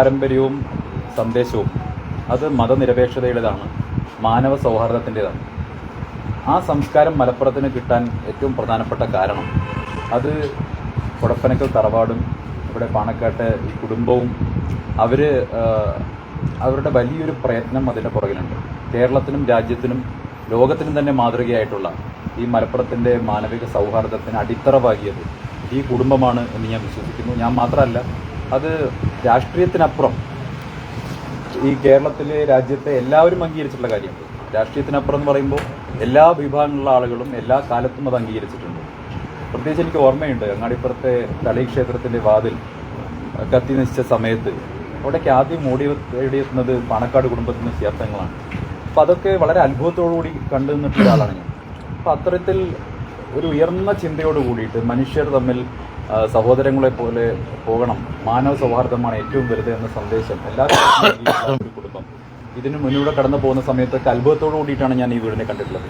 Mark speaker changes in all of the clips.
Speaker 1: പാരമ്പര്യവും സന്ദേശവും. അത് മതനിരപേക്ഷതയുടേതാണ്. മാനവ സൗഹാർദ്ദത്തിന്റെതാണ്. ആ സംസ്കാരം മലപ്പുറത്തിന് കിട്ടാൻ ഏറ്റവും പ്രധാനപ്പെട്ട കാരണം. അത് കൊടപ്പനക്കൽ തറവാടും ഇവിടെ പാണക്കാട്ടെ ഈ കുടുംബവും അവർ അവരുടെ വലിയൊരു പ്രയത്നം അതിന്റെ പുറകിലുണ്ട്. കേരളത്തിനും രാജ്യത്തിനും ലോകത്തിനും തന്നെ മാതൃകയായിട്ടുള്ള ഈ മലപ്പുറത്തിന്റെ മാനവിക സൗഹാർദ്ദത്തിന് അടിത്തറ പാകിയത് ഈ കുടുംബമാണ് എന്ന് ഞാൻ വിശ്വസിക്കുന്നു. ഞാൻ മാത്രമല്ല അത് രാഷ്ട്രീയത്തിനപ്പുറം. ഈ കേരളത്തിലെ രാജ്യത്തെ എല്ലാവരും അംഗീകരിച്ചിട്ടുള്ള കാര്യമുണ്ട് രാഷ്ട്രീയത്തിനപ്പുറം എന്ന് പറയുമ്പോൾ എല്ലാ വിഭാഗങ്ങളിലുള്ള ആളുകളും എല്ലാ കാലത്തും അത് അംഗീകരിച്ചിട്ടുണ്ട്. പ്രത്യേകിച്ച് എനിക്ക് ഓർമ്മയുണ്ട് അങ്ങാടിപ്പുറത്തെ തളി ക്ഷേത്രത്തിന്റെ വാതിൽ കത്തി നശിച്ച സമയത്ത് അവിടേക്ക് ആദ്യം ഓടി തേടിയെത്തുന്നത് പാണക്കാട് കുടുംബത്തിന് ചേർത്തങ്ങളാണ്. അപ്പോൾ അതൊക്കെ വളരെ അത്ഭുതത്തോടുകൂടി കണ്ടു നിന്നിട്ടുള്ള ഒരാളാണ് ഞാൻ. അപ്പോൾ അത്തരത്തിൽ ഒരു ഉയർന്ന ചിന്തയോട് കൂടിയിട്ട് മനുഷ്യർ തമ്മിൽ സഹോദരങ്ങളെ പോലെ പോകണം. മാനവ സൗഹാർദ്ദമാണ് ഏറ്റവും വലുത് എന്ന സന്ദേശം. എല്ലാ കുടുംബം. ഇതിന് മുന്നിലൂടെ കടന്നു പോകുന്ന സമയത്ത് അത്ഭുതത്തോടു കൂടിയിട്ടാണ് ഞാൻ ഈ വീടിനെ കണ്ടിട്ടുള്ളത്.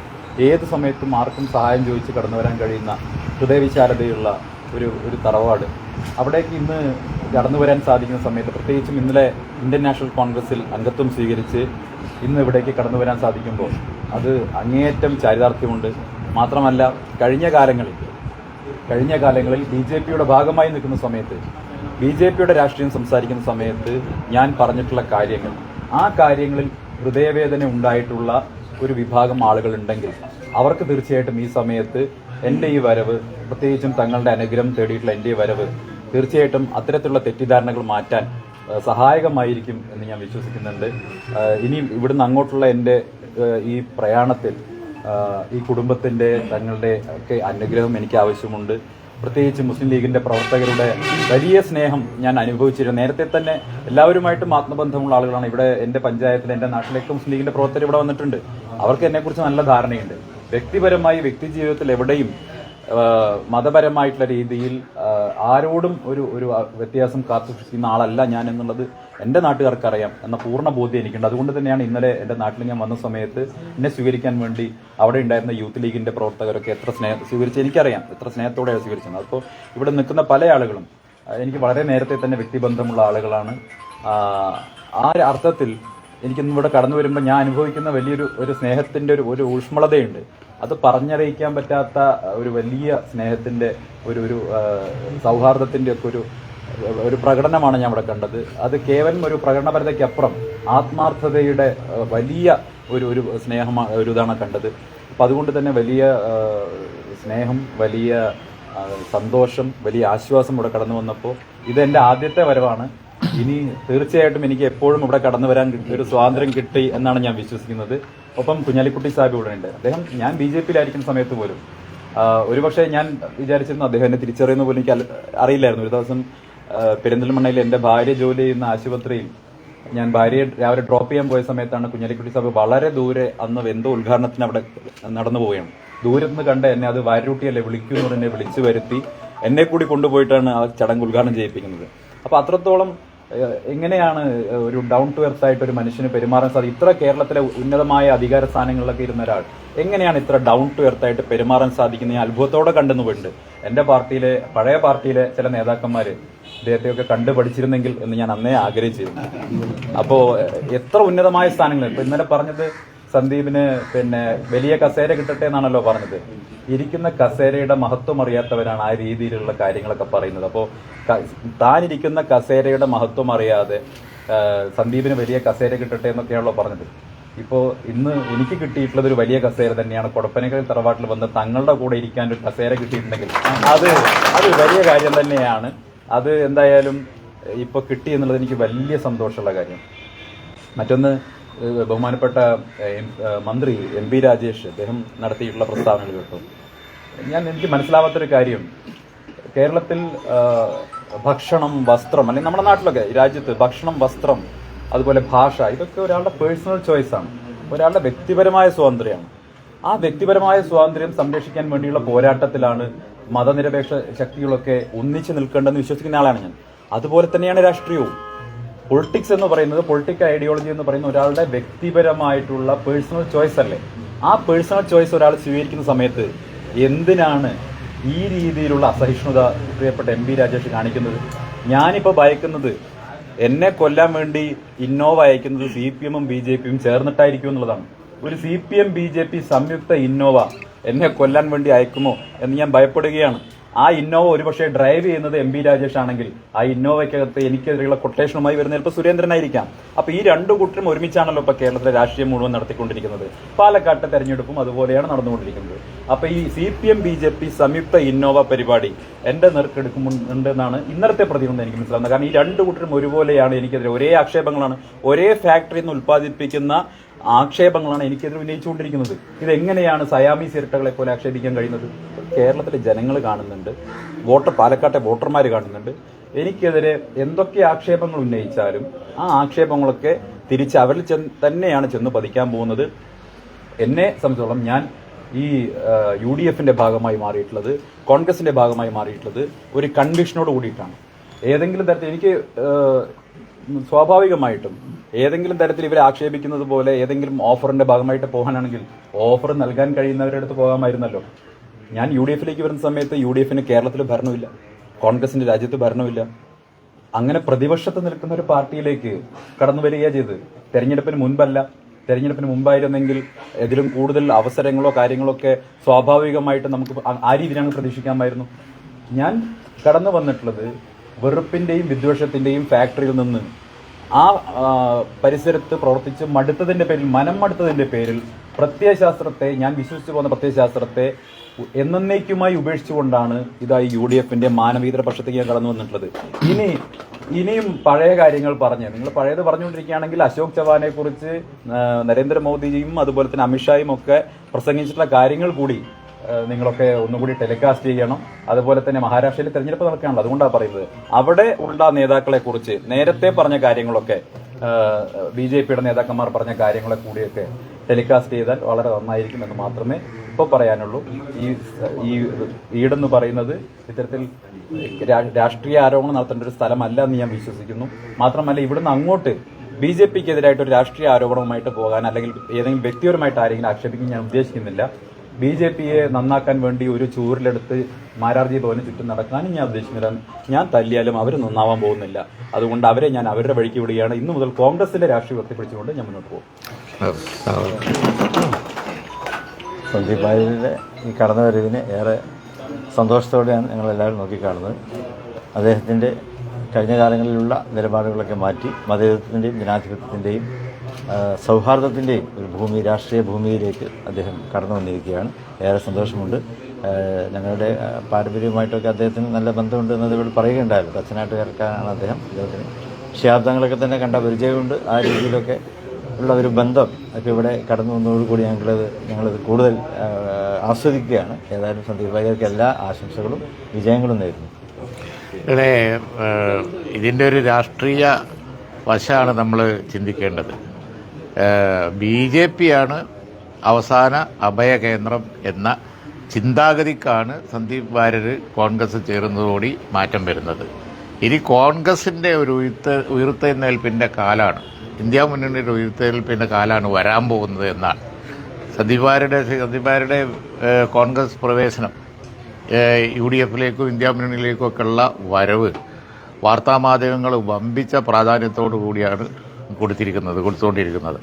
Speaker 1: ഏത് സമയത്തും ആർക്കും സഹായം ചോദിച്ച് കടന്നു വരാൻ കഴിയുന്ന ഹൃദയവിശാലതയുള്ള ഒരു ഒരു തറവാട്. അവിടേക്ക് ഇന്ന് കടന്നു വരാൻ സാധിക്കുന്ന സമയത്ത് പ്രത്യേകിച്ചും ഇന്നലെ ഇന്ത്യൻ നാഷണൽ കോൺഗ്രസിൽ അംഗത്വം സ്വീകരിച്ച് ഇന്ന് ഇവിടേക്ക് കടന്നു വരാൻ സാധിക്കുമ്പോൾ അത് അങ്ങേയറ്റം ചാരിതാർത്ഥ്യമുണ്ട്. മാത്രമല്ല കഴിഞ്ഞ കാലങ്ങളിൽ കഴിഞ്ഞ കാലങ്ങളിൽ ബി ജെ പിയുടെ ഭാഗമായി നിൽക്കുന്ന സമയത്ത് ബി ജെ പിയുടെ രാഷ്ട്രീയം സംസാരിക്കുന്ന സമയത്ത് ഞാൻ പറഞ്ഞിട്ടുള്ള കാര്യങ്ങൾ. ആ കാര്യങ്ങളിൽ ഹൃദയവേദന ഉണ്ടായിട്ടുള്ള ഒരു വിഭാഗം ആളുകളുണ്ടെങ്കിൽ അവർക്ക് തീർച്ചയായിട്ടും ഈ സമയത്ത് എന്റെ ഈ വരവ് പ്രത്യേകിച്ചും തങ്ങളുടെ അനുഗ്രഹം തേടിയിട്ടുള്ള എന്റെ ഈ വരവ് തീർച്ചയായിട്ടും അത്തരത്തിലുള്ള തെറ്റിദ്ധാരണകൾ മാറ്റാൻ സഹായകമായിരിക്കും എന്ന് ഞാൻ വിശ്വസിക്കുന്നുണ്ട്. ഇനി ഇവിടുന്ന് അങ്ങോട്ടുള്ള എന്റെ ഈ പ്രയാണത്തിൽ ഈ കുടുംബത്തിന്റെ തങ്ങളുടെ ഒക്കെ അനുഗ്രഹം എനിക്ക് ആവശ്യമുണ്ട്. പ്രത്യേകിച്ച് മുസ്ലിം ലീഗിന്റെ പ്രവർത്തകരുടെ വലിയ സ്നേഹം ഞാൻ അനുഭവിച്ചിരുന്നു. നേരത്തെ തന്നെ എല്ലാവരുമായിട്ടും ആത്മബന്ധമുള്ള ആളുകളാണ് ഇവിടെ എന്റെ പഞ്ചായത്തിൽ എന്റെ നാട്ടിലേക്ക് മുസ്ലിം ലീഗിന്റെ പ്രവർത്തകർ ഇവിടെ വന്നിട്ടുണ്ട്. അവർക്ക് എന്നെക്കുറിച്ച് നല്ല ധാരണയുണ്ട്. വ്യക്തിപരമായി വ്യക്തി ജീവിതത്തിൽ എവിടെയും മതപരമായിട്ടുള്ള രീതിയിൽ ആരോടും ഒരു ഒരു വ്യത്യാസം കാത്തുസൂക്ഷിക്കുന്ന ആളല്ല ഞാൻ എന്നുള്ളത് എന്റെ നാട്ടുകാർക്ക് അറിയാം എന്ന പൂർണ ബോധ്യം എനിക്കുണ്ട്. അതുകൊണ്ട് തന്നെയാണ് ഇന്നലെ എന്റെ നാട്ടിൽ ഞാൻ വന്ന സമയത്ത് എന്നെ സ്വീകരിക്കാൻ വേണ്ടി അവിടെ ഉണ്ടായിരുന്ന യൂത്ത് ലീഗിന്റെ പ്രവർത്തകരൊക്കെ എത്ര സ്നേഹ സ്വീകരിച്ച് എനിക്കറിയാം എത്ര സ്നേഹത്തോടെയാണ് സ്വീകരിച്ചത്. അപ്പോൾ ഇവിടെ നിൽക്കുന്ന പല ആളുകളും എനിക്ക് വളരെ നേരത്തെ തന്നെ വ്യക്തിബന്ധമുള്ള ആളുകളാണ്. ആ അർത്ഥത്തിൽ എനിക്കിന്ന് ഇവിടെ കടന്നു വരുമ്പോൾ ഞാൻ അനുഭവിക്കുന്ന വലിയൊരു ഒരു സ്നേഹത്തിന്റെ ഒരു ഒരു ഊഷ്മളതയുണ്ട്. അത് പറഞ്ഞറിയിക്കാൻ പറ്റാത്ത ഒരു വലിയ സ്നേഹത്തിന്റെ ഒരു ഒരു സൗഹാർദ്ദത്തിന്റെ ഒക്കെ ഒരു ഒരു പ്രകടനമാണ് ഞാൻ ഇവിടെ കണ്ടത്. അത് കേവലം ഒരു പ്രകടനപരതയ്ക്കപ്പുറം ആത്മാർത്ഥതയുടെ വലിയ ഒരു ഒരു സ്നേഹമാണ് ഒരു ഇതാണ് കണ്ടത്. അപ്പം അതുകൊണ്ട് തന്നെ വലിയ സ്നേഹം വലിയ സന്തോഷം വലിയ ആശ്വാസം ഇവിടെ കടന്നു വന്നപ്പോൾ ഇതെന്റെ ആദ്യത്തെ വരവാണ്. ഇനി തീർച്ചയായിട്ടും എനിക്ക് എപ്പോഴും ഇവിടെ കടന്നു വരാൻ ഒരു സ്വാതന്ത്ര്യം കിട്ടി എന്നാണ് ഞാൻ വിശ്വസിക്കുന്നത്. ഒപ്പം കുഞ്ഞാലിക്കുട്ടി സാഹിബ് ഇവിടെ ഉണ്ട്. അദ്ദേഹം ഞാൻ ബി ജെ പിയിലായിരിക്കുന്ന സമയത്ത് പോലും ഒരുപക്ഷെ ഞാൻ വിചാരിച്ചിരുന്നു അദ്ദേഹം എന്നെ തിരിച്ചറിയുന്ന പോലും എനിക്ക് അറിയില്ലായിരുന്നു. ഒരു ദിവസം പെരിന്തൽമണ്ണയിൽ എന്റെ ഭാര്യ ജോലി ചെയ്യുന്ന ആശുപത്രിയിൽ ഞാൻ ഭാര്യയെ രാവിലെ ഡ്രോപ്പ് ചെയ്യാൻ പോയ സമയത്താണ് കുഞ്ഞാലിക്കുട്ടി സാഹിബ് വളരെ ദൂരെ അന്ന് എന്തോ ഉദ്ഘാടനത്തിന് അവിടെ നടന്നു പോവുകയാണ്. ദൂരത്ത് നിന്ന് കണ്ട എന്നെ അത് വാരൂട്ടിയല്ലേ വിളിക്കൂ എന്ന് എന്നെ വിളിച്ചു വരുത്തി എന്നെ കൂടി കൊണ്ടുപോയിട്ടാണ് ആ ചടങ്ങ് ഉദ്ഘാടനം ചെയ്യിപ്പിക്കുന്നത്. അപ്പൊ അത്രത്തോളം എങ്ങനെയാണ് ഒരു ഡൗൺ ടു എർത്ത് ആയിട്ട് ഒരു മനുഷ്യന് പെരുമാറാൻ സാധിക്കും? ഇത്ര കേരളത്തിലെ ഉന്നതമായ അധികാര സ്ഥാനങ്ങളിലൊക്കെ ഇരുന്ന ഒരാൾ എങ്ങനെയാണ് ഇത്ര ഡൗൺ ടു എർത്ത് ആയിട്ട് പെരുമാറാൻ സാധിക്കുന്ന ഞാൻ അത്ഭുതത്തോടെ കണ്ടെന്ന് പോയിട്ടുണ്ട് എന്റെ പാർട്ടിയിലെ പഴയ പാർട്ടിയിലെ ചില നേതാക്കന്മാര് ഇദ്ദേഹത്തെയൊക്കെ കണ്ടു പഠിച്ചിരുന്നെങ്കിൽ എന്ന് ഞാൻ അന്നേ ആഗ്രഹിച്ചിരുന്നു. അപ്പോ എത്ര ഉന്നതമായ സ്ഥാനങ്ങൾ ഇപ്പൊ ഇന്നലെ പറഞ്ഞത് സന്ദീപിന് പിന്നെ വലിയ കസേര കിട്ടട്ടെ എന്നാണല്ലോ പറഞ്ഞത്. ഇരിക്കുന്ന കസേരയുടെ മഹത്വം അറിയാത്തവരാണ് ആ രീതിയിലുള്ള കാര്യങ്ങളൊക്കെ പറയുന്നത്. അപ്പോൾ താനിരിക്കുന്ന കസേരയുടെ മഹത്വം അറിയാതെ സന്ദീപിന് വലിയ കസേര കിട്ടട്ടെ എന്നൊക്കെയാണല്ലോ പറഞ്ഞത്. ഇപ്പോൾ ഇന്ന് എനിക്ക് കിട്ടിയിട്ടുള്ളത് ഒരു വലിയ കസേര തന്നെയാണ്. കൊടപ്പനക്കൽ തറവാട്ടിൽ വന്ന് തങ്ങളുടെ കൂടെ ഇരിക്കാൻ ഒരു കസേര കിട്ടിയിട്ടുണ്ടെങ്കിൽ അത് അത് വലിയ കാര്യം തന്നെയാണ്. അത് എന്തായാലും ഇപ്പോൾ കിട്ടി എന്നുള്ളത് എനിക്ക് വലിയ സന്തോഷമുള്ള കാര്യം. മറ്റൊന്ന് ബഹുമാനപ്പെട്ട മന്ത്രി എം പി രാജേഷ് അദ്ദേഹം നടത്തിയിട്ടുള്ള പ്രസ്താവനകൾ കേട്ടു. ഞാൻ എനിക്ക് മനസ്സിലാവാത്തൊരു കാര്യം. കേരളത്തിൽ ഭക്ഷണം വസ്ത്രം അല്ലെങ്കിൽ നമ്മുടെ നാട്ടിലൊക്കെ രാജ്യത്ത് ഭക്ഷണം വസ്ത്രം അതുപോലെ ഭാഷ ഇതൊക്കെ ഒരാളുടെ പേഴ്സണൽ ചോയ്സാണ്. ഒരാളുടെ വ്യക്തിപരമായ സ്വാതന്ത്ര്യമാണ്. ആ വ്യക്തിപരമായ സ്വാതന്ത്ര്യം സംരക്ഷിക്കാൻ വേണ്ടിയുള്ള പോരാട്ടത്തിലാണ് മതനിരപേക്ഷ ശക്തികളൊക്കെ ഒന്നിച്ചു നിൽക്കേണ്ടെന്ന് വിശ്വസിക്കുന്ന ആളാണ് ഞാൻ. അതുപോലെ തന്നെയാണ് രാഷ്ട്രീയവും. പൊളിറ്റിക്സ് എന്ന് പറയുന്നത് പൊളിറ്റിക്കൽ ഐഡിയോളജി എന്ന് പറയുന്ന ഒരാളുടെ വ്യക്തിപരമായിട്ടുള്ള പേഴ്സണൽ ചോയ്സ് അല്ലേ? ആ പേഴ്സണൽ ചോയ്സ് ഒരാൾ സ്വീകരിക്കുന്ന സമയത്ത് എന്തിനാണ് ഈ രീതിയിലുള്ള അസഹിഷ്ണുത പ്രിയപ്പെട്ട എം രാജേഷ് കാണിക്കുന്നത്? ഞാനിപ്പോൾ ഭയക്കുന്നത് എന്നെ കൊല്ലാൻ വേണ്ടി ഇന്നോവ അയക്കുന്നത് സി പി എമ്മും ബി ജെ പിയും ചേർന്നിട്ടായിരിക്കും എന്നുള്ളതാണ്. ഒരു C P M B J P സംയുക്ത ഇന്നോവ എന്നെ കൊല്ലാൻ വേണ്ടി അയക്കുമോ എന്ന് ഞാൻ ഭയപ്പെടുകയാണ്. ആ ഇന്നോവ ഒരുപക്ഷെ ഡ്രൈവ് ചെയ്യുന്നത് എം ബി രാജേഷ് ആണെങ്കിൽ ആ ഇന്നോവയ്ക്കകത്ത് എനിക്കെതിരെയുള്ള കൊട്ടേഷനുമായി വരുന്ന ചിലപ്പോൾ സുരേന്ദ്രനായിരിക്കാം. അപ്പൊ ഈ രണ്ടു കൂട്ടരും ഒരുമിച്ചാണല്ലോ ഇപ്പൊ കേരളത്തിലെ രാഷ്ട്രീയം മുഴുവൻ നടത്തിക്കൊണ്ടിരിക്കുന്നത്. പാലക്കാട്ടെ തെരഞ്ഞെടുപ്പും അതുപോലെയാണ് നടന്നുകൊണ്ടിരിക്കുന്നത്. അപ്പൊ ഈ C P M B J P സംയുക്ത ഇന്നോവ പരിപാടി എന്റെ നെറുക്കെടുക്കുന്നുണ്ടെന്നാണ് ഇന്നത്തെ പ്രതികൊണ്ട് എനിക്ക് മനസ്സിലാവുന്നത്. കാരണം ഈ രണ്ടു കൂട്ടരും ഒരുപോലെയാണ് എനിക്കെതിരെ. ഒരേ ആക്ഷേപങ്ങളാണ്. ഒരേ ഫാക്ടറിയിൽ നിന്ന് ഉൽപ്പാദിപ്പിക്കുന്ന ആക്ഷേപങ്ങളാണ് എനിക്കെതിരെ ഉന്നയിച്ചുകൊണ്ടിരിക്കുന്നത്. ഇതെങ്ങനെയാണ് സയാമീസ് ഇരട്ടകളെ പോലെ ആക്ഷേപിക്കാൻ കഴിയുന്നത്? കേരളത്തിലെ ജനങ്ങൾ കാണുന്നുണ്ട്. വോട്ടർ പാലക്കാട്ടെ വോട്ടർമാർ കാണുന്നുണ്ട്. എനിക്കെതിരെ എന്തൊക്കെ ആക്ഷേപങ്ങൾ ഉന്നയിച്ചാലും ആ ആക്ഷേപങ്ങളൊക്കെ തിരിച്ച് അവരിൽ തന്നെയാണ് ചെന്ന് പതിക്കാൻ പോകുന്നത്. എന്നെ സംബന്ധിച്ചോളം ഞാൻ ഈ യു ഡി എഫിന്റെ ഭാഗമായി മാറിയിട്ടുള്ളത് കോൺഗ്രസിന്റെ ഭാഗമായി മാറിയിട്ടുള്ളത് ഒരു കൺവിഷനോട് കൂടിയിട്ടാണ്. ഏതെങ്കിലും തരത്തിൽ എനിക്ക് സ്വാഭാവികമായിട്ടും ഏതെങ്കിലും തരത്തിൽ ഇവരെ ആക്ഷേപിക്കുന്നത് പോലെ ഏതെങ്കിലും ഓഫറിന്റെ ഭാഗമായിട്ട് പോകാനാണെങ്കിൽ ഓഫർ നൽകാൻ കഴിയുന്നവരുടെ അടുത്ത് പോകാമായിരുന്നല്ലോ. ഞാൻ യു ഡി എഫിലേക്ക് വരുന്ന സമയത്ത് യു ഡി എഫിന് കേരളത്തിൽ ഭരണമില്ല. കോൺഗ്രസിന്റെ രാജ്യത്ത് ഭരണമില്ല. അങ്ങനെ പ്രതിപക്ഷത്ത് നിൽക്കുന്ന ഒരു പാർട്ടിയിലേക്ക് കടന്നു വരികയാണ് ചെയ്ത് തെരഞ്ഞെടുപ്പിന് മുൻപല്ല. തെരഞ്ഞെടുപ്പിന് മുമ്പായിരുന്നെങ്കിൽ ഇതിലും കൂടുതൽ അവസരങ്ങളോ കാര്യങ്ങളോ ഒക്കെ സ്വാഭാവികമായിട്ട് നമുക്ക് ആ രീതിയിലാണ് പ്രതീക്ഷിക്കാമായിരുന്നു. ഞാൻ കടന്നു വന്നിട്ടുള്ളത് വെറുപ്പിന്റെയും വിദ്വേഷത്തിന്റെയും ഫാക്ടറിയിൽ നിന്ന് ആ പരിസരത്ത് പ്രവർത്തിച്ച് മടുത്തതിന്റെ പേരിൽ മനം മടുത്തതിന്റെ പേരിൽ പ്രത്യയശാസ്ത്രത്തെ ഞാൻ വിശ്വസിച്ചു പോകുന്ന പ്രത്യയശാസ്ത്രത്തെ എന്നേക്കുമായി ഉപേക്ഷിച്ചുകൊണ്ടാണ് ഇതായി യു ഡി എഫിന്റെ മാനവീതര പക്ഷത്തേക്ക് ഞാൻ കടന്നു വന്നിട്ടുള്ളത്. ഇനി ഇനിയും പഴയ കാര്യങ്ങൾ പറഞ്ഞ് നിങ്ങൾ പഴയത് പറഞ്ഞുകൊണ്ടിരിക്കുകയാണെങ്കിൽ അശോക് ചവാനെ കുറിച്ച് നരേന്ദ്രമോദിയും അതുപോലെ തന്നെ അമിത്ഷായും ഒക്കെ പ്രസംഗിച്ചിട്ടുള്ള കാര്യങ്ങൾ കൂടി നിങ്ങളൊക്കെ ഒന്നുകൂടി ടെലികാസ്റ്റ് ചെയ്യണം. അതുപോലെ തന്നെ മഹാരാഷ്ട്രയിൽ തെരഞ്ഞെടുപ്പ് നടക്കുകയാണല്ലോ അതുകൊണ്ടാണ് പറയുന്നത്. അവിടെ ഉള്ള നേതാക്കളെ കുറിച്ച് നേരത്തെ പറഞ്ഞ കാര്യങ്ങളൊക്കെ ബി ജെ പിയുടെ നേതാക്കന്മാർ പറഞ്ഞ കാര്യങ്ങളെ കൂടിയൊക്കെ ടെലികാസ്റ്റ് ചെയ്താൽ വളരെ നന്നായിരിക്കും എന്ന് മാത്രമേ ഇപ്പോൾ പറയാനുള്ളൂ. ഈ ഈ വീടെന്ന് പറയുന്നത് ഇത്തരത്തിൽ രാഷ്ട്രീയ ആരോപണം നടത്തേണ്ട ഒരു സ്ഥലമല്ല എന്ന് ഞാൻ വിശ്വസിക്കുന്നു. മാത്രമല്ല ഇവിടുന്ന് അങ്ങോട്ട് ബി ജെ പിക്ക് എതിരായിട്ട് ഒരു രാഷ്ട്രീയ ആരോപണവുമായിട്ട് പോകാൻ അല്ലെങ്കിൽ ഏതെങ്കിലും വ്യക്തിപരമായിട്ട് ആരെങ്കിലും ആക്ഷേപിക്കാൻ ഞാൻ ഉദ്ദേശിക്കുന്നില്ല. ബി ജെ പിയെ നന്നാക്കാൻ വേണ്ടി ഒരു ചൂരിലെടുത്ത് മാരാർജി ഭവന് ചുറ്റും നടക്കാനും ഞാൻ ഉദ്ദേശിക്കുന്നില്ല ഞാൻ തല്ലിയാലും അവർ നന്നാവാൻ പോകുന്നില്ല. അതുകൊണ്ട് അവരെ ഞാൻ അവരുടെ വഴിക്ക് വിടുകയാണ്. ഇന്നു മുതൽ കോൺഗ്രസിന്റെ രാഷ്ട്രീയ ഉയർത്തിപ്പിടിച്ചുകൊണ്ട് ഞാൻ മുന്നോട്ട് പോകും.
Speaker 2: സന്ദീപ് ഭാര്യയുടെ ഈ കടന്നുവരവിനെ ഏറെ സന്തോഷത്തോടെയാണ് ഞങ്ങളെല്ലാവരും നോക്കിക്കാണുന്നത്. അദ്ദേഹത്തിന്റെ കഴിഞ്ഞ കാലങ്ങളിലുള്ള നിലപാടുകളൊക്കെ മാറ്റി മതേതത്വത്തിന്റെയും ജനാധിപത്യത്തിന്റെയും സൗഹാർദ്ദത്തിന്റെയും ഒരു ഭൂമി രാഷ്ട്രീയ ഭൂമിയിലേക്ക് അദ്ദേഹം കടന്നു വന്നിരിക്കുകയാണ്. ഏറെ സന്തോഷമുണ്ട്. ഞങ്ങളുടെ പാരമ്പര്യമായിട്ടൊക്കെ അദ്ദേഹത്തിന് നല്ല ബന്ധമുണ്ട് എന്നത് ഇവിടെ പറയുകയുണ്ടായിരുന്നു. അച്ഛനാട്ടുകാർക്കാണ് അദ്ദേഹം അദ്ദേഹത്തിന് ശാബ്ദങ്ങളൊക്കെ തന്നെ കണ്ട പരിചയമുണ്ട്. ആ രീതിയിലൊക്കെ ഉള്ള ഒരു ബന്ധം ഒക്കെ ഇവിടെ കടന്നു വന്നതോടുകൂടി ഞങ്ങളത് ഞങ്ങളത് കൂടുതൽ ആസ്വദിക്കുകയാണ്. ഏതായാലും സന്ദീപ് ഭാര്യർക്ക് എല്ലാ ആശംസകളും വിജയങ്ങളും നേരുന്നു.
Speaker 3: ഇതിന്റെ ഒരു രാഷ്ട്രീയ വശമാണ് നമ്മൾ ചിന്തിക്കേണ്ടത്. ബി ജെ പിയാണ് അവസാന അഭയകേന്ദ്രം എന്ന ചിന്താഗതിക്കാണ് സന്ദീപ് വാര്യർ കോൺഗ്രസ് ചേരുന്നതോടി മാറ്റം വരുന്നത്. ഇനി കോൺഗ്രസിന്റെ ഒരു ഉയർത്ത ഉയർത്തെഴുന്നേൽപ്പിന്റെ കാലാണ് ഇന്ത്യ മുന്നണിയുടെ ഉയർത്തെഴുന്നേൽപ്പിന്റെ കാലാണ് വരാൻ പോകുന്നത് എന്നാണ്. സന്ദീപ് വാര്യരുടെ സന്ദീപ് വാര്യരുടെ കോൺഗ്രസ് പ്രവേശനം യു ഡി എഫിലേക്കും ഇന്ത്യ മുന്നണിയിലേക്കും ഒക്കെയുള്ള വരവ് വാർത്താമാധ്യമങ്ങൾ വമ്പിച്ച പ്രാധാന്യത്തോടു കൂടിയാണ് കൊടുത്തിരിക്കുന്നത് കൊടുത്തുകൊണ്ടിരിക്കുന്നത്.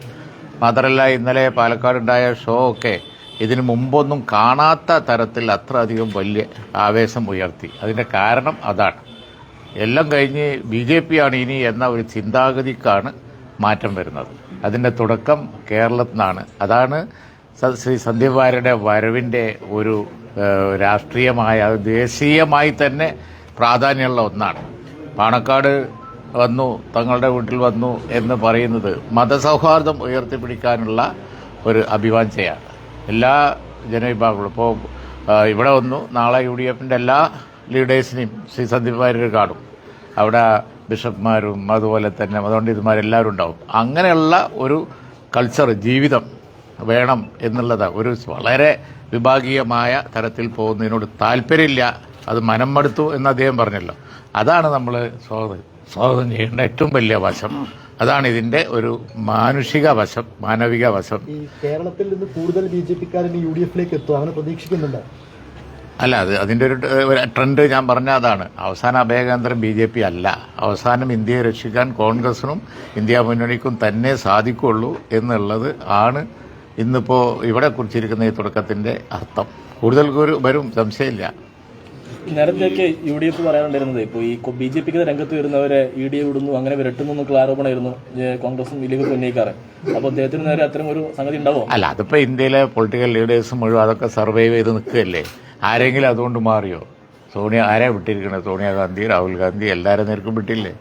Speaker 3: മാത്രമല്ല ഇന്നലെ പാലക്കാടുണ്ടായ ഷോ ഒക്കെ ഇതിനു മുമ്പൊന്നും കാണാത്ത തരത്തിൽ അത്ര അധികം വലിയ ആവേശം ഉയർത്തി. അതിന്റെ കാരണം അതാണ്. എല്ലാം കഴിഞ്ഞ് ബി ജെ പി ആണ് ഇനി എന്ന ഒരു ചിന്താഗതിക്കാണ് മാറ്റം വരുന്നത്. അതിന്റെ തുടക്കം കേരളത്തിൽ നിന്നാണ്. അതാണ് ശ്രീ സന്ദീപ് വാര്യയുടെ വരവിന്റെ ഒരു രാഷ്ട്രീയമായ ദേശീയമായി തന്നെ പ്രാധാന്യമുള്ള ഒന്നാണ്. പാണക്കാട് വന്നു തങ്ങളുടെ വീട്ടിൽ വന്നു എന്ന് പറയുന്നത് മതസൗഹാർദ്ദം ഉയർത്തിപ്പിടിക്കാനുള്ള ഒരു അഭിവാഞ്ചയാണ് എല്ലാ ജനവിഭാഗങ്ങളും. ഇപ്പോൾ ഇവിടെ വന്നു. നാളെ യു ഡി എഫിന്റെ എല്ലാ ലീഡേഴ്സിനെയും ശ്രീ സന്ദീപ് കാണും. അവിടെ ബിഷപ്പ്മാരും അതുപോലെ തന്നെ മതപണ്ഡിതന്മാരെല്ലാവരും ഉണ്ടാവും. അങ്ങനെയുള്ള ഒരു കൾച്ചർ ജീവിതം വേണം എന്നുള്ളത് ഒരു വളരെ വിഭാഗീയമായ തരത്തിൽ പോകുന്നതിനോട് താല്പര്യമില്ല. അത് മനം മടുത്തു എന്ന് അദ്ദേഹം പറഞ്ഞല്ലോ. അതാണ് നമ്മൾ സ്വാഗതം. സ്വാഗതം ചെയ്യേണ്ട ഏറ്റവും വലിയ വശം. അതാണ് ഇതിന്റെ ഒരു മാനുഷിക വശം മാനവിക വശം.
Speaker 4: ഈ കേരളത്തിൽ നിന്ന് കൂടുതൽ ബി ജെ പിക്കാരൻ യു ഡി എഫിലേക്ക് എത്തും അങ്ങനെ പ്രതീക്ഷിക്കുന്നുണ്ട്.
Speaker 3: അല്ല അത് അതിന്റെ ഒരു ട്രെൻഡ് ഞാൻ പറഞ്ഞ അതാണ്. അവസാന അഭയകേന്ദ്രം ബി ജെ പി അല്ല. അവസാനം ഇന്ത്യയെ രക്ഷിക്കാൻ കോൺഗ്രസിനും ഇന്ത്യ മുന്നണിക്കും തന്നെ സാധിക്കുള്ളൂ എന്നുള്ളത് ആണ് ഇന്നിപ്പോ ഇവിടെ കുറിച്ചിരിക്കുന്ന ഈ തുടക്കത്തിന്റെ അർത്ഥം. കൂടുതൽ വരും സംശയമില്ല.
Speaker 4: നേരത്തെയൊക്കെ യു ഡി എഫ് പറയാനുണ്ടായിരുന്നത് ഇപ്പോൾ ഈ ബി ജെ പിക്ക് രംഗത്ത് വരുന്നവരെ ഇ ഡി എ വിടുന്നു അങ്ങനെ വിരട്ടുന്നു എന്നൊക്കെ ആരോപണമായിരുന്നു കോൺഗ്രസും ഇല്ലെങ്കിൽ ഉന്നയിക്കാറ്. അപ്പോൾ അദ്ദേഹത്തിന് നേരെ അത്തരം ഒരു സംഗതി ഉണ്ടാവോ?
Speaker 3: അല്ല അതിപ്പോൾ ഇന്ത്യയിലെ പൊളിറ്റിക്കൽ ലീഡേഴ്സ് മുഴുവൻ അതൊക്കെ സർവൈവ് ചെയ്ത് നിൽക്കുകയല്ലേ? ആരെങ്കിലും അതുകൊണ്ട് മാറിയോ? സോണിയ ആരാ വിട്ടിരിക്കണേ? സോണിയാഗാന്ധി രാഹുൽ ഗാന്ധി എല്ലാവരും നേർക്കും വിട്ടില്ലേ?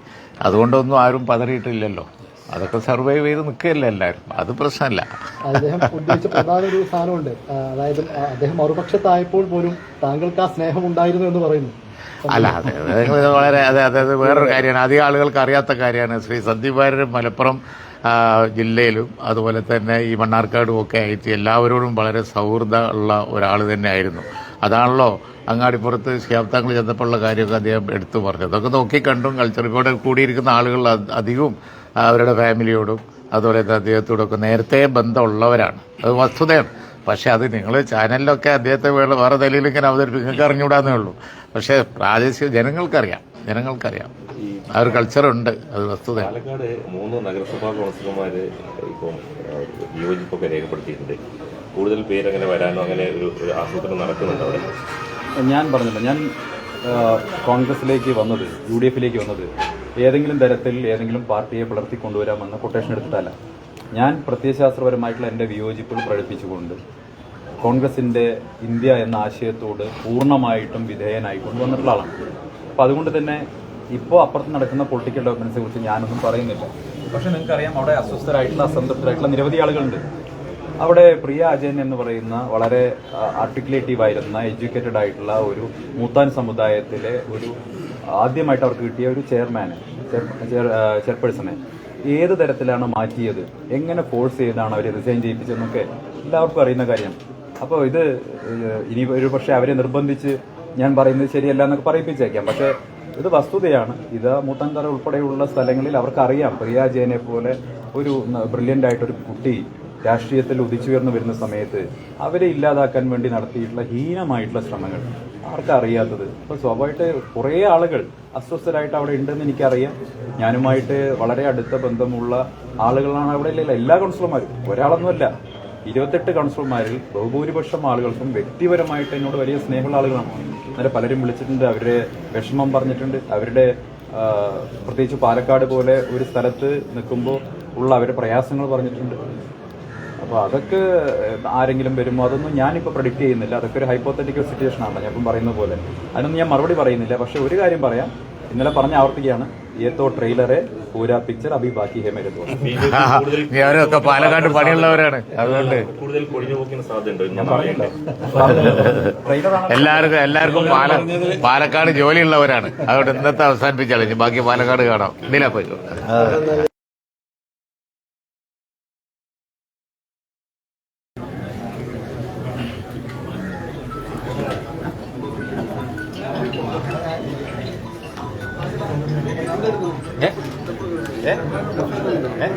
Speaker 3: അതുകൊണ്ടൊന്നും ആരും പതറിയിട്ടില്ലല്ലോ. അതൊക്കെ സർവൈവ് ചെയ്ത് നിൽക്കുകയല്ലേ എല്ലാവരും? അത് പ്രശ്നമല്ല.
Speaker 5: അദ്ദേഹം ഉദ്ദേശിച്ച പ്രധാന ഒരു സാധനമുണ്ട്. അതായത് അദ്ദേഹം മറുപക്ഷത്തായപ്പോൾ പോലും താങ്കൾക്ക് ആ സ്നേഹം ഉണ്ടായിരുന്നു എന്ന് പറയുന്നു.
Speaker 3: അല്ല അതെ വളരെ അതെ അതായത് വേറൊരു കാര്യമാണ്. അധികം ആളുകൾക്ക് അറിയാത്ത കാര്യമാണ്. ശ്രീ സന്ദീപ് വാര്യർ മലപ്പുറം ജില്ലയിലും അതുപോലെ തന്നെ ഈ മണ്ണാർക്കാടും ഒക്കെ ആയിട്ട് എല്ലാവരോടും വളരെ സൗഹൃദമുള്ള ഒരാൾ തന്നെയായിരുന്നു. അതാണല്ലോ അങ്ങാടിപ്പുറത്ത് ശിയാബ്താങ്കൾ ചെന്നപ്പോഴുള്ള കാര്യമൊക്കെ അദ്ദേഹം എടുത്തു പറഞ്ഞത്. അതൊക്കെ നോക്കി കണ്ടും കൾച്ചർ ഇവിടെ കൂടിയിരിക്കുന്ന ആളുകൾ അധികവും അവരുടെ ഫാമിലിയോടും അതുപോലെ തന്നെ അദ്ദേഹത്തോടൊക്കെ നേരത്തെ ബന്ധമുള്ളവരാണ്. അത് വസ്തുതയാണ്. പക്ഷേ അത് നിങ്ങൾ ചാനലിലൊക്കെ അദ്ദേഹത്തെ വേറെ വേറെ നിലയിൽ ഇങ്ങനെ അവതരിപ്പിക്കും നിങ്ങൾക്ക് അറിഞ്ഞുകൂടാന്നേ ഉള്ളൂ. പക്ഷേ പ്രാദേശിക ജനങ്ങൾക്കറിയാം ജനങ്ങൾക്കറിയാം. ആ ഒരു കൾച്ചറുണ്ട് അത് വസ്തുത
Speaker 6: പാലക്കാട് മൂന്ന് നഗരസഭാ കൗൺസിലർമാര് ഇപ്പം വിയോജിപ്പൊക്കെ രേഖപ്പെടുത്തിയിട്ടുണ്ട്. കൂടുതൽ പേരങ്ങനെ വരാനോ അങ്ങനെ ഒരു ആസൂത്രണം നടക്കുന്നുണ്ട് അവിടെ?
Speaker 1: ഞാൻ പറഞ്ഞില്ല. ഞാൻ കോൺഗ്രസിലേക്ക് വന്നത് യു ഡി എഫിലേക്ക് വന്നത് ഏതെങ്കിലും തരത്തിൽ ഏതെങ്കിലും പാർട്ടിയെ പുലർത്തിക്കൊണ്ടുവരാമെന്ന് കൊണ്ടുവരാമെന്ന കൊട്ടേഷൻ എടുത്തിട്ടല്ല. ഞാൻ പ്രത്യയശാസ്ത്രപരമായിട്ടുള്ള എന്റെ വിയോജിപ്പുകൾ പ്രകടിപ്പിച്ചുകൊണ്ട് കോൺഗ്രസിന്റെ ഇന്ത്യ എന്ന ആശയത്തോട് പൂർണമായിട്ടും വിധേയനായി കൊണ്ടുവന്നിട്ടുള്ള ആളാണ്. അപ്പോൾ അതുകൊണ്ട് തന്നെ ഇപ്പോൾ അപ്പുറത്ത് നടക്കുന്ന പൊളിറ്റിക്കൽ ഡെവലപ്മെന്റ്സിനെ കുറിച്ച് ഞാനൊന്നും പറയുന്നില്ല. പക്ഷേ നിങ്ങൾക്കറിയാം അവിടെ അസ്വസ്ഥരായിട്ടുള്ള അസംതൃപ്തരായിട്ടുള്ള നിരവധി ആളുകളുണ്ട്. അവിടെ പ്രിയ അജയൻ എന്ന് പറയുന്ന വളരെ ആർട്ടിക്കുലേറ്റീവ് ആയിരുന്ന എഡ്യൂക്കേറ്റഡ് ആയിട്ടുള്ള ഒരു മൂത്താൻ സമുദായത്തിലെ ഒരു ആദ്യമായിട്ട് അവർക്ക് കിട്ടിയ ഒരു ചെയർമാനെ ചെയർപേഴ്സണെ. ഏത് തരത്തിലാണ് മാറ്റിയത്? എങ്ങനെ ഫോഴ്സ് ചെയ്താണ് അവർ റിസൈൻ ചെയ്യിപ്പിച്ചതെന്നൊക്കെ എല്ലാവർക്കും അറിയുന്ന കാര്യം. അപ്പോൾ ഇത് ഇനി ഒരു പക്ഷേ അവരെ നിർബന്ധിച്ച് ഞാൻ പറയുന്നത് ശരിയല്ല എന്നൊക്കെ പറയിപ്പിച്ചേക്കാം. പക്ഷേ ഇത് വസ്തുതയാണ്. ഇത് മൂത്താൻതറ ഉൾപ്പെടെയുള്ള സ്ഥലങ്ങളിൽ അവർക്കറിയാം. പ്രിയാജയനെ പോലെ ഒരു ബ്രില്യന്റ് ആയിട്ടൊരു കുട്ടി രാഷ്ട്രീയത്തിൽ ഉദിച്ചുയർന്നു വരുന്ന സമയത്ത് അവരെ ഇല്ലാതാക്കാൻ വേണ്ടി നടത്തിയിട്ടുള്ള ഹീനമായിട്ടുള്ള ശ്രമങ്ങൾ. ആർക്കറിയാത്തത് അപ്പോൾ സ്വാഭാവികമായിട്ട് കുറേ ആളുകൾ അസ്വസ്ഥരായിട്ട് അവിടെ ഉണ്ടെന്ന് എനിക്കറിയാം. ഞാനുമായിട്ട് വളരെ അടുത്ത ബന്ധമുള്ള ആളുകളാണ് അവിടെ ഉള്ള എല്ലാ കൗൺസിലർമാരും. ഒരാളൊന്നുമല്ല. ഇരുപത്തെട്ട് കൗൺസിലർമാരിൽ ബഹുഭൂരിപക്ഷം ആളുകൾക്കും വ്യക്തിപരമായിട്ട് എന്നോട് വലിയ സ്നേഹമുള്ള ആളുകളാണ്. അന്നേരം പലരും വിളിച്ചിട്ടുണ്ട് അവരുടെ വിഷമം പറഞ്ഞിട്ടുണ്ട്. അവരുടെ പ്രത്യേകിച്ച് പാലക്കാട് പോലെ ഒരു സ്ഥലത്ത് നിൽക്കുമ്പോൾ ഉള്ള അവരുടെ പ്രയാസങ്ങൾ പറഞ്ഞിട്ടുണ്ട്. അപ്പോൾ അതൊക്കെ ആരെങ്കിലും വരുമോ അതൊന്നും ഞാനിപ്പോൾ പ്രഡിക്റ്റ് ചെയ്യുന്നില്ല. അതൊക്കെ ഒരു ഹൈപ്പോത്തറ്റിക്കൽ സിറ്റുവേഷൻ ആണ്. ഞാൻ ഇപ്പം പറയുന്ന പോലെ. അതിനൊന്നും ഞാൻ മറുപടി പറയുന്നില്ല. പക്ഷെ ഒരു കാര്യം പറയാം. ഇന്നലെ പറഞ്ഞ ആവർത്തിക്കുകയാണ്. ഏത്തോ ട്രെയിലറെ പൂരാ പിക്ചർ അഭി ബാക്കി ഹേ മേരെ ദോസ്ത്.
Speaker 3: ഇനി അവരൊക്കെ പാലക്കാട് പണിയുള്ളവരാണ്. അതുകൊണ്ട്
Speaker 6: കൂടുതൽ
Speaker 3: എല്ലാവർക്കും എല്ലാവർക്കും പാല പാലക്കാട് ജോലിയുള്ളവരാണ്. അതുകൊണ്ട് ഇന്നത്തെ അവസാനിപ്പിച്ചാൽ ബാക്കി പാലക്കാട് കാണാം. ഇതിലാ പോയിക്കോ
Speaker 1: ഏ? ഏ?